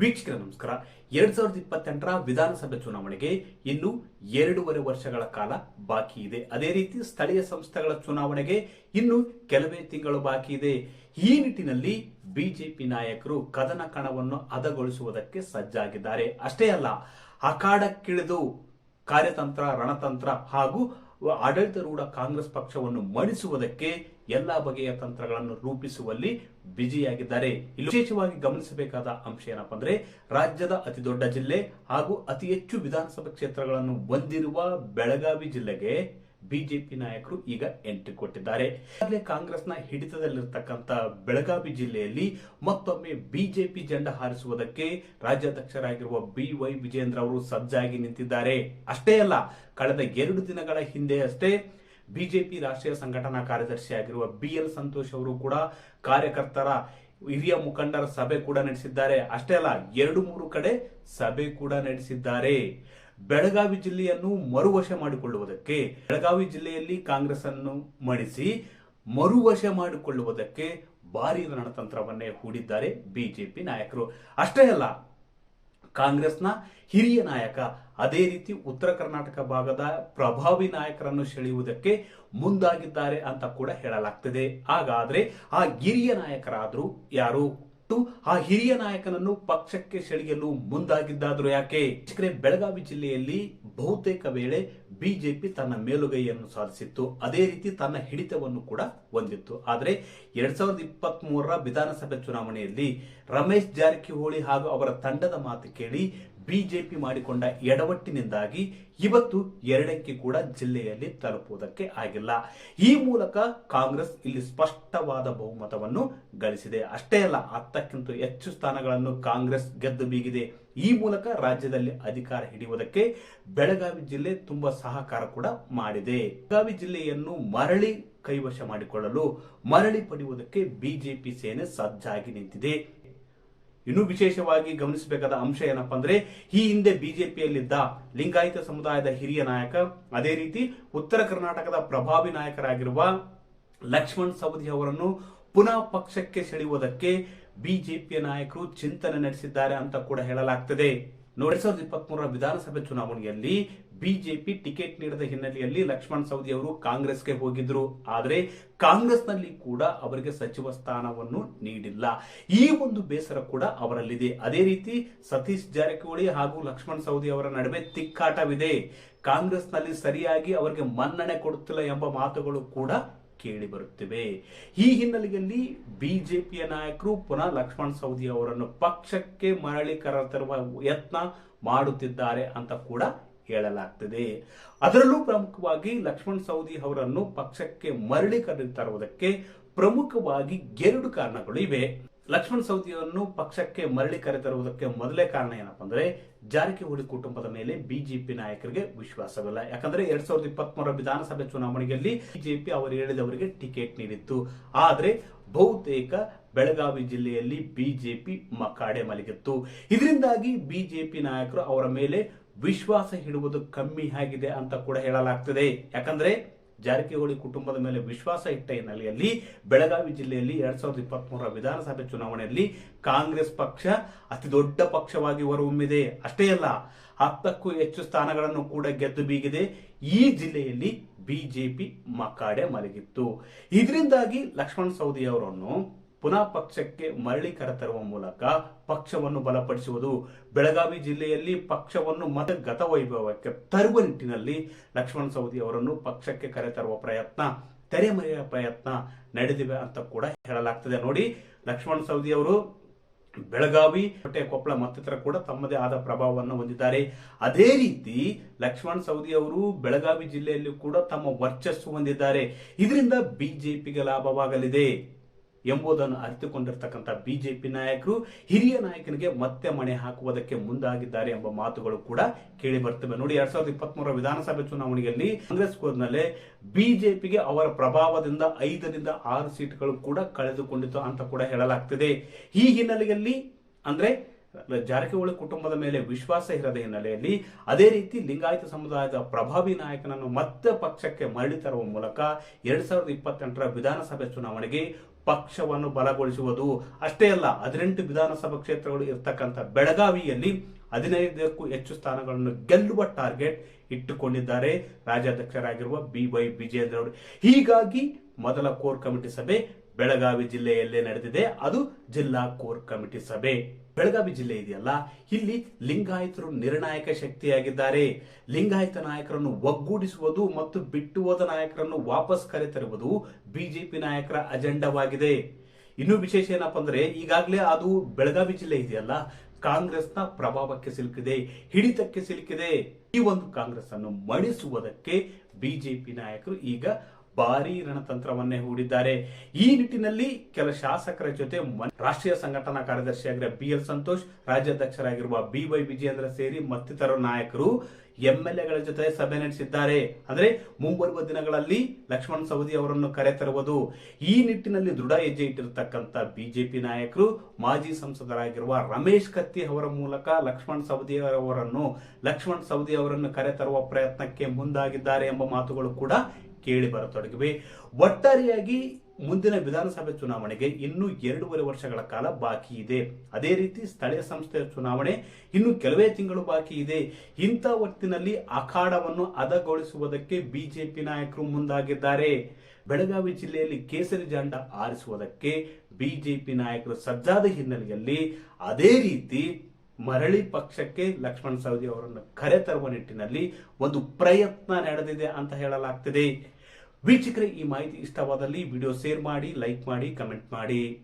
ವೀಕ್ಷಕರ ನಮಸ್ಕಾರ. ಎರಡ್ ಸಾವಿರದ ಇಪ್ಪತ್ತೆಂಟರ ವಿಧಾನಸಭೆ ಚುನಾವಣೆಗೆ ಇನ್ನು ಎರಡೂವರೆ ವರ್ಷಗಳ ಕಾಲ ಬಾಕಿ ಇದೆ. ಅದೇ ರೀತಿ ಸ್ಥಳೀಯ ಸಂಸ್ಥೆಗಳ ಚುನಾವಣೆಗೆ ಇನ್ನು ಕೆಲವೇ ತಿಂಗಳು ಬಾಕಿ ಇದೆ. ಈ ನಿಟ್ಟಿನಲ್ಲಿ ಬಿಜೆಪಿ ನಾಯಕರು ಕದನ ಕಣವನ್ನು ಹದಗೊಳಿಸುವುದಕ್ಕೆ ಸಜ್ಜಾಗಿದ್ದಾರೆ. ಅಷ್ಟೇ ಅಲ್ಲ, ಅಖಾಡಕ್ಕಿಳಿದು ಕಾರ್ಯತಂತ್ರ, ರಣತಂತ್ರ ಹಾಗೂ ಆಡಳಿತಾರೂಢ ಕಾಂಗ್ರೆಸ್ ಪಕ್ಷವನ್ನು ಮಣಿಸುವುದಕ್ಕೆ ಎಲ್ಲಾ ಬಗೆಯ ತಂತ್ರಗಳನ್ನು ರೂಪಿಸುವಲ್ಲಿ ಬ್ಯುಸಿಯಾಗಿದ್ದಾರೆ. ವಿಶೇಷವಾಗಿ ಗಮನಿಸಬೇಕಾದ ಅಂಶ ಏನಪ್ಪಾ ಅಂದ್ರೆ, ರಾಜ್ಯದ ಅತಿ ದೊಡ್ಡ ಜಿಲ್ಲೆ ಹಾಗೂ ಅತಿ ಹೆಚ್ಚು ವಿಧಾನಸಭಾ ಕ್ಷೇತ್ರಗಳನ್ನು ಹೊಂದಿರುವ ಬೆಳಗಾವಿ ಜಿಲ್ಲೆಗೆ ಬಿಜೆಪಿ ನಾಯಕರು ಈಗ ಎಂಟ್ರಿ ಕೊಟ್ಟಿದ್ದಾರೆ. ಈಗಾಗಲೇ ಕಾಂಗ್ರೆಸ್ನ ಹಿಡಿತದಲ್ಲಿರತಕ್ಕಂಥ ಬೆಳಗಾವಿ ಜಿಲ್ಲೆಯಲ್ಲಿ ಮತ್ತೊಮ್ಮೆ ಬಿಜೆಪಿ ಜಂಡ ಹಾರಿಸುವುದಕ್ಕೆ ರಾಜ್ಯಾಧ್ಯಕ್ಷರಾಗಿರುವ ಬಿ ವೈ ವಿಜೇಂದ್ರ ಅವರು ಸಜ್ಜಾಗಿ ನಿಂತಿದ್ದಾರೆ. ಅಷ್ಟೇ ಅಲ್ಲ, ಕಳೆದ ಎರಡು ದಿನಗಳ ಹಿಂದೆ ಅಷ್ಟೇ ಬಿಜೆಪಿ ರಾಷ್ಟ್ರೀಯ ಸಂಘಟನಾ ಕಾರ್ಯದರ್ಶಿಯಾಗಿರುವ ಬಿ ಎಲ್ ಸಂತೋಷ್ ಅವರು ಕೂಡ ಕಾರ್ಯಕರ್ತರ ಹಿರಿಯ ಮುಖಂಡರ ಸಭೆ ಕೂಡ ನಡೆಸಿದ್ದಾರೆ. ಅಷ್ಟೇ ಅಲ್ಲ, ಎರಡು ಮೂರು ಕಡೆ ಸಭೆ ಕೂಡ ನಡೆಸಿದ್ದಾರೆ. ಬೆಳಗಾವಿ ಜಿಲ್ಲೆಯನ್ನು ಮರುವಶ ಮಾಡಿಕೊಳ್ಳುವುದಕ್ಕೆ, ಬೆಳಗಾವಿ ಜಿಲ್ಲೆಯಲ್ಲಿ ಕಾಂಗ್ರೆಸ್ ಅನ್ನು ಮಣಿಸಿ ಮರುವಶ ಮಾಡಿಕೊಳ್ಳುವುದಕ್ಕೆ ಭಾರಿ ರಣತಂತ್ರವನ್ನೇ ಹೂಡಿದ್ದಾರೆ ಬಿಜೆಪಿ ನಾಯಕರು. ಅಷ್ಟೇ ಅಲ್ಲ, ಕಾಂಗ್ರೆಸ್ನ ಹಿರಿಯ ನಾಯಕ, ಅದೇ ರೀತಿ ಉತ್ತರ ಕರ್ನಾಟಕ ಭಾಗದ ಪ್ರಭಾವಿ ನಾಯಕರನ್ನು ಸೆಳೆಯುವುದಕ್ಕೆ ಮುಂದಾಗಿದ್ದಾರೆ ಅಂತ ಕೂಡ ಹೇಳಲಾಗ್ತದೆ. ಹಾಗಾದ್ರೆ ಆ ಹಿರಿಯ ನಾಯಕರಾದರೂ ಯಾರು? ಆ ಹಿರಿಯ ನಾಯಕನನ್ನು ಪಕ್ಷಕ್ಕೆ ಸೆಳೆಯಲು ಮುಂದಾಗಿದ್ದಾದ್ರು ಯಾಕೆ? ಬೆಳಗಾವಿ ಜಿಲ್ಲೆಯಲ್ಲಿ ಬಹುತೇಕ ವೇಳೆ ಬಿಜೆಪಿ ತನ್ನ ಮೇಲುಗೈಯನ್ನು ಸಾಧಿಸಿತ್ತು. ಅದೇ ರೀತಿ ತನ್ನ ಹಿಡಿತವನ್ನು ಕೂಡ ಹೊಂದಿತ್ತು. ಆದರೆ ಎರಡ್ ಸಾವಿರದ ಇಪ್ಪತ್ತ್ ವಿಧಾನಸಭೆ ಚುನಾವಣೆಯಲ್ಲಿ ರಮೇಶ್ ಜಾರಕಿಹೊಳಿ ಹಾಗೂ ಅವರ ತಂಡದ ಮಾತು ಕೇಳಿ ಬಿಜೆಪಿ ಮಾಡಿಕೊಂಡ ಎಡವಟ್ಟಿನಿಂದಾಗಿ ಇವತ್ತು ಎರಡಕ್ಕೆ ಕೂಡ ಜಿಲ್ಲೆಯಲ್ಲಿ ತಲುಪುವುದಕ್ಕೆ ಆಗಿಲ್ಲ. ಈ ಮೂಲಕ ಕಾಂಗ್ರೆಸ್ ಇಲ್ಲಿ ಸ್ಪಷ್ಟವಾದ ಬಹುಮತವನ್ನು ಗಳಿಸಿದೆ. ಅಷ್ಟೇ ಅಲ್ಲ, ಹತ್ತಕ್ಕಿಂತ ಹೆಚ್ಚು ಸ್ಥಾನಗಳನ್ನು ಕಾಂಗ್ರೆಸ್ ಗೆದ್ದು ಬೀಗಿದೆ. ಈ ಮೂಲಕ ರಾಜ್ಯದಲ್ಲಿ ಅಧಿಕಾರ ಹಿಡಿಯುವುದಕ್ಕೆ ಬೆಳಗಾವಿ ಜಿಲ್ಲೆ ತುಂಬಾ ಸಹಕಾರ ಕೂಡ ಮಾಡಿದೆ. ಬೆಳಗಾವಿ ಜಿಲ್ಲೆಯನ್ನು ಮರಳಿ ಕೈವಶ ಮಾಡಿಕೊಳ್ಳಲು ಮರಳಿ ಪಡೆಯುವುದಕ್ಕೆ ಬಿಜೆಪಿ ಸೇನೆ ಸಜ್ಜಾಗಿ ನಿಂತಿದೆ. ಇನ್ನು ವಿಶೇಷವಾಗಿ ಗಮನಿಸಬೇಕಾದ ಅಂಶ ಏನಪ್ಪಾ ಅಂದ್ರೆ, ಈ ಹಿಂದೆ ಬಿಜೆಪಿಯಲ್ಲಿದ್ದ ಲಿಂಗಾಯತ ಸಮುದಾಯದ ಹಿರಿಯ ನಾಯಕ, ಅದೇ ರೀತಿ ಉತ್ತರ ಕರ್ನಾಟಕದ ಪ್ರಭಾವಿ ನಾಯಕರಾಗಿರುವ ಲಕ್ಷ್ಮಣ್ ಸವದಿ ಅವರನ್ನು ಪುನಃ ಪಕ್ಷಕ್ಕೆ ಸೆಳೆಯುವುದಕ್ಕೆ ಬಿಜೆಪಿಯ ನಾಯಕರು ಚಿಂತನೆ ನಡೆಸಿದ್ದಾರೆ ಅಂತ ಕೂಡ ಹೇಳಲಾಗ್ತದೆ. ಎರಡ್ ಸಾವಿರದ ಇಪ್ಪತ್ಮೂರರ ವಿಧಾನಸಭೆ ಚುನಾವಣೆಯಲ್ಲಿ ಬಿಜೆಪಿ ಟಿಕೆಟ್ ನೀಡದ ಹಿನ್ನೆಲೆಯಲ್ಲಿ ಲಕ್ಷ್ಮಣ್ ಸವದಿ ಅವರು ಕಾಂಗ್ರೆಸ್ಗೆ ಹೋಗಿದ್ರು. ಆದರೆ ಕಾಂಗ್ರೆಸ್ನಲ್ಲಿ ಕೂಡ ಅವರಿಗೆ ಸಚಿವ ಸ್ಥಾನವನ್ನು ನೀಡಿಲ್ಲ. ಈ ಒಂದು ಬೇಸರ ಕೂಡ ಅವರಲ್ಲಿದೆ. ಅದೇ ರೀತಿ ಸತೀಶ್ ಜಾರಕಿಹೊಳಿ ಹಾಗೂ ಲಕ್ಷ್ಮಣ್ ಸವದಿ ಅವರ ನಡುವೆ ತಿಕ್ಕಾಟವಿದೆ. ಕಾಂಗ್ರೆಸ್ನಲ್ಲಿ ಸರಿಯಾಗಿ ಅವರಿಗೆ ಮನ್ನಣೆ ಕೊಡುತ್ತಿಲ್ಲ ಎಂಬ ಮಾತುಗಳು ಕೂಡ ಕೇಳಿ ಬರುತ್ತಿವೆ. ಈ ಹಿನ್ನೆಲೆಯಲ್ಲಿ ಬಿಜೆಪಿಯ ನಾಯಕರು ಪುನಃ ಲಕ್ಷ್ಮಣ್ ಸವದಿ ಅವರನ್ನು ಪಕ್ಷಕ್ಕೆ ಮರಳಿ ಕರೆತರುವ ಯತ್ನ ಮಾಡುತ್ತಿದ್ದಾರೆ ಅಂತ ಕೂಡ ಹೇಳಲಾಗ್ತಿದೆ. ಅದರಲ್ಲೂ ಪ್ರಮುಖವಾಗಿ ಲಕ್ಷ್ಮಣ್ ಸವದಿ ಅವರನ್ನು ಪಕ್ಷಕ್ಕೆ ಮರಳಿ ಕರೆತರುವುದಕ್ಕೆ ಪ್ರಮುಖವಾಗಿ ಎರಡು ಕಾರಣಗಳು ಇವೆ. ಲಕ್ಷ್ಮಣ್ ಸವದಿಯನ್ನು ಪಕ್ಷಕ್ಕೆ ಮರಳಿ ಕರೆತರುವುದಕ್ಕೆ ಮೊದಲೇ ಕಾರಣ ಏನಪ್ಪಾ ಅಂದ್ರೆ ಜಾರಕಿಹೊಳಿ ಕುಟುಂಬದ ಮೇಲೆ ಬಿಜೆಪಿ ನಾಯಕರಿಗೆ ವಿಶ್ವಾಸವಿಲ್ಲ. ಯಾಕಂದ್ರೆ ಎರಡ್ ಸಾವಿರದ ಇಪ್ಪತ್ಮೂರ ವಿಧಾನಸಭೆ ಚುನಾವಣೆಯಲ್ಲಿ ಬಿಜೆಪಿ ಅವರು ಹೇಳಿದವರಿಗೆ ಟಿಕೆಟ್ ನೀಡಿತ್ತು. ಆದ್ರೆ ಬಹುತೇಕ ಬೆಳಗಾವಿ ಜಿಲ್ಲೆಯಲ್ಲಿ ಬಿಜೆಪಿ ಮಕಾಡೆ ಮಲಗಿತ್ತು. ಇದರಿಂದಾಗಿ ಬಿಜೆಪಿ ನಾಯಕರು ಅವರ ಮೇಲೆ ವಿಶ್ವಾಸ ಇಡುವುದು ಕಮ್ಮಿ ಆಗಿದೆ ಅಂತ ಕೂಡ ಹೇಳಲಾಗ್ತದೆ. ಯಾಕಂದ್ರೆ ಜಾರಕಿಹೊಳಿ ಕುಟುಂಬದ ಮೇಲೆ ವಿಶ್ವಾಸ ಇಟ್ಟ ಹಿನ್ನೆಲೆಯಲ್ಲಿ ಬೆಳಗಾವಿ ಜಿಲ್ಲೆಯಲ್ಲಿ ಎರಡ್ ಸಾವಿರದ ಇಪ್ಪತ್ತ್ ವಿಧಾನಸಭೆ ಚುನಾವಣೆಯಲ್ಲಿ ಕಾಂಗ್ರೆಸ್ ಪಕ್ಷ ಅತಿ ದೊಡ್ಡ ಪಕ್ಷವಾಗಿ ಹೊರಹೊಮ್ಮಿದೆ. ಅಷ್ಟೇ ಅಲ್ಲ, ಹತ್ತಕ್ಕೂ ಹೆಚ್ಚು ಸ್ಥಾನಗಳನ್ನು ಕೂಡ ಗೆದ್ದು ಬೀಗಿದೆ. ಈ ಜಿಲ್ಲೆಯಲ್ಲಿ ಬಿಜೆಪಿ ಮಕಾಡೆ ಮಲಗಿತ್ತು. ಇದರಿಂದಾಗಿ ಲಕ್ಷ್ಮಣ್ ಸವದಿ ಅವರನ್ನು ಪುನಃ ಪಕ್ಷಕ್ಕೆ ಮರಳಿ ಕರೆತರುವ ಮೂಲಕ ಪಕ್ಷವನ್ನು ಬಲಪಡಿಸುವುದು. ಬೆಳಗಾವಿ ಜಿಲ್ಲೆಯಲ್ಲಿ ಪಕ್ಷವನ್ನು ಮತ ಗತವೈಭವಕ್ಕೆ ತರುವ ನಿಟ್ಟಿನಲ್ಲಿ ಲಕ್ಷ್ಮಣ ಸವದಿ ಅವರನ್ನು ಪಕ್ಷಕ್ಕೆ ಕರೆತರುವ ಪ್ರಯತ್ನ, ತೆರೆಮರೆಯ ಪ್ರಯತ್ನ ನಡೆದಿವೆ ಅಂತ ಕೂಡ ಹೇಳಲಾಗ್ತದೆ. ನೋಡಿ, ಲಕ್ಷ್ಮಣ ಸವದಿ ಅವರು ಬೆಳಗಾವಿ, ಕೋಟೆ, ಕೊಪ್ಪಳ ಮತ್ತಿತರ ಕೂಡ ತಮ್ಮದೇ ಆದ ಪ್ರಭಾವವನ್ನು ಹೊಂದಿದ್ದಾರೆ. ಅದೇ ರೀತಿ ಲಕ್ಷ್ಮಣ್ ಸವದಿ ಅವರು ಬೆಳಗಾವಿ ಜಿಲ್ಲೆಯಲ್ಲಿ ಕೂಡ ತಮ್ಮ ವರ್ಚಸ್ಸು ಹೊಂದಿದ್ದಾರೆ. ಇದರಿಂದ ಬಿಜೆಪಿಗೆ ಲಾಭವಾಗಲಿದೆ. ಎಂಬುದನ್ನು ಅರಿತುಕೊಂಡಿರ್ತಕ್ಕಂಥ ಬಿಜೆಪಿ ನಾಯಕರು ಹಿರಿಯ ನಾಯಕನಿಗೆ ಮತ್ತೆ ಮಣೆ ಹಾಕುವುದಕ್ಕೆ ಮುಂದಾಗಿದ್ದಾರೆ ಎಂಬ ಮಾತುಗಳು ಕೂಡ ಕೇಳಿ ಬರ್ತವೆ. ನೋಡಿ, ಎರಡ್ ಸಾವಿರದ ಇಪ್ಪತ್ಮೂರರ ಮೂರ ವಿಧಾನಸಭೆ ಚುನಾವಣೆಯಲ್ಲಿ ಕಾಂಗ್ರೆಸ್ ಕೋರ್ನಲ್ಲೇ ಬಿಜೆಪಿಗೆ ಅವರ ಪ್ರಭಾವದಿಂದ ಐದರಿಂದ ಆರು ಸೀಟ್ಗಳು ಕೂಡ ಕಳೆದುಕೊಂಡಿತು ಅಂತ ಕೂಡ ಹೇಳಲಾಗ್ತಿದೆ. ಈ ಹಿನ್ನೆಲೆಯಲ್ಲಿ ಅಂದ್ರೆ ಜಾರಕಿಹೊಳಿ ಕುಟುಂಬದ ಮೇಲೆ ವಿಶ್ವಾಸ ಇರದ ಹಿನ್ನೆಲೆಯಲ್ಲಿ ಅದೇ ರೀತಿ ಲಿಂಗಾಯತ ಸಮುದಾಯದ ಪ್ರಭಾವಿ ನಾಯಕನನ್ನು ಮತ್ತೆ ಪಕ್ಷಕ್ಕೆ ಮರಳಿ ತರುವ ಮೂಲಕ ಎರಡ್ ಸಾವಿರದ ಇಪ್ಪತ್ತೆಂಟರ ವಿಧಾನಸಭೆ ಚುನಾವಣೆಗೆ ಪಕ್ಷವನ್ನು ಬಲಗೊಳಿಸುವುದು ಅಷ್ಟೇ ಅಲ್ಲ, ಹದಿನೆಂಟು ವಿಧಾನಸಭಾ ಕ್ಷೇತ್ರಗಳು ಇರ್ತಕ್ಕಂಥ ಬೆಳಗಾವಿಯಲ್ಲಿ ಹದಿನೈದಕ್ಕೂ ಹೆಚ್ಚು ಸ್ಥಾನಗಳನ್ನು ಗೆಲ್ಲುವ ಟಾರ್ಗೆಟ್ ಇಟ್ಟುಕೊಂಡಿದ್ದಾರೆ ರಾಜ್ಯಾಧ್ಯಕ್ಷರಾಗಿರುವ ಬಿ ವೈ ವಿಜೇಂದ್ರ ಅವರು. ಹೀಗಾಗಿ ಮೊದಲ ಕೋರ್ ಕಮಿಟಿ ಸಭೆ ಬೆಳಗಾವಿ ಜಿಲ್ಲೆಯಲ್ಲೇ ನಡೆದಿದೆ. ಅದು ಜಿಲ್ಲಾ ಕೋರ್ ಕಮಿಟಿ ಸಭೆ. ಬೆಳಗಾವಿ ಜಿಲ್ಲೆ ಇದೆಯಲ್ಲ? ಇಲ್ಲಿ ಲಿಂಗಾಯತರು ನಿರ್ಣಾಯಕ ಶಕ್ತಿಯಾಗಿದ್ದಾರೆ. ಲಿಂಗಾಯತ ನಾಯಕರನ್ನು ಒಗ್ಗೂಡಿಸುವುದು ಮತ್ತು ಬಿಟ್ಟು ಹೋದ ನಾಯಕರನ್ನು ವಾಪಸ್ ಕರೆತರುವುದು ಬಿಜೆಪಿ ನಾಯಕರ ಅಜೆಂಡಾವಾಗಿದೆ. ಇನ್ನು ವಿಶೇಷ ಏನಪ್ಪ ಅಂದ್ರೆ, ಈಗಾಗಲೇ ಅದು ಬೆಳಗಾವಿ ಜಿಲ್ಲೆ ಇದೆಯಲ್ಲ? ಕಾಂಗ್ರೆಸ್ನ ಪ್ರಭಾವಕ್ಕೆ ಸಿಲುಕಿದೆ, ಹಿಡಿತಕ್ಕೆ ಸಿಲುಕಿದೆ. ಈ ಒಂದು ಕಾಂಗ್ರೆಸ್ ಅನ್ನು ಮಣಿಸುವುದಕ್ಕೆ ಬಿಜೆಪಿ ನಾಯಕರು ಈಗ ಭಾರಿ ರಣತಂತ್ರವನ್ನೇ ಹೂಡಿದ್ದಾರೆ. ಈ ನಿಟ್ಟಿನಲ್ಲಿ ಕೆಲ ಶಾಸಕರ ಜೊತೆ ರಾಷ್ಟ್ರೀಯ ಸಂಘಟನಾ ಕಾರ್ಯದರ್ಶಿಯಾಗಿರುವ ಬಿ ಎಲ್ ಸಂತೋಷ್, ರಾಜ್ಯಾಧ್ಯಕ್ಷರಾಗಿರುವ ಬಿ ವೈ ವಿಜಯೇಂದ್ರ ಸೇರಿ ಮತ್ತಿತರ ನಾಯಕರು, ಎಂಎಲ್ಎಗಳ ಜೊತೆ ಸಭೆ ನಡೆಸಿದ್ದಾರೆ. ಅಂದ್ರೆ ಮುಂಬರುವ ದಿನಗಳಲ್ಲಿ ಲಕ್ಷ್ಮಣ್ ಸವದಿ ಅವರನ್ನು ಕರೆತರುವುದು. ಈ ನಿಟ್ಟಿನಲ್ಲಿ ದೃಢ ಹೆಜ್ಜೆ ಇಟ್ಟಿರತಕ್ಕಂತ ಬಿಜೆಪಿ ನಾಯಕರು, ಮಾಜಿ ಸಂಸದರಾಗಿರುವ ರಮೇಶ್ ಕತ್ತಿ ಅವರ ಮೂಲಕ ಲಕ್ಷ್ಮಣ್ ಸವದಿ ಅವರನ್ನು, ಲಕ್ಷ್ಮಣ್ ಸವದಿ ಅವರನ್ನು ಕರೆತರುವ ಪ್ರಯತ್ನಕ್ಕೆ ಮುಂದಾಗಿದ್ದಾರೆ ಎಂಬ ಮಾತುಗಳು ಕೂಡ ಕೇಳಿ ಬರತೊಡಗಿವೆ. ಒಟ್ಟಾರೆಯಾಗಿ ಮುಂದಿನ ವಿಧಾನಸಭೆ ಚುನಾವಣೆಗೆ ಇನ್ನೂ ಎರಡೂವರೆ ವರ್ಷಗಳ ಕಾಲ ಬಾಕಿ ಇದೆ. ಅದೇ ರೀತಿ ಸ್ಥಳೀಯ ಸಂಸ್ಥೆಯ ಚುನಾವಣೆ ಇನ್ನು ಕೆಲವೇ ತಿಂಗಳು ಬಾಕಿ ಇದೆ. ಇಂಥ ಹೊತ್ತಿನಲ್ಲಿ ಅಖಾಡವನ್ನು ಹದಗೊಳಿಸುವುದಕ್ಕೆ ಬಿಜೆಪಿ ನಾಯಕರು ಮುಂದಾಗಿದ್ದಾರೆ. ಬೆಳಗಾವಿ ಜಿಲ್ಲೆಯಲ್ಲಿ ಕೇಸರಿ ಜಾಂಡ ಆರಿಸುವುದಕ್ಕೆ ಬಿಜೆಪಿ ನಾಯಕರು ಸಜ್ಜಾದ ಹಿನ್ನೆಲೆಯಲ್ಲಿ ಅದೇ ರೀತಿ ಮರಳಿ ಪಕ್ಷಕ್ಕೆ ಲಕ್ಷ್ಮಣ್ ಸವದಿ ಅವರನ್ನು ಕರೆತರುವ ನಿಟ್ಟಿನಲ್ಲಿ ಒಂದು ಪ್ರಯತ್ನ ನಡೆದಿದೆ ಅಂತ ಹೇಳಲಾಗ್ತಿದೆ. ವೀಕ್ಷಕರೇ ಈ ಮಾಹಿತಿ ಇಷ್ಟವಾದಲ್ಲಿ ವಿಡಿಯೋ ಶೇರ್ ಮಾಡಿ ಲೈಕ್ ಮಾಡಿ ಕಮೆಂಟ್ ಮಾಡಿ.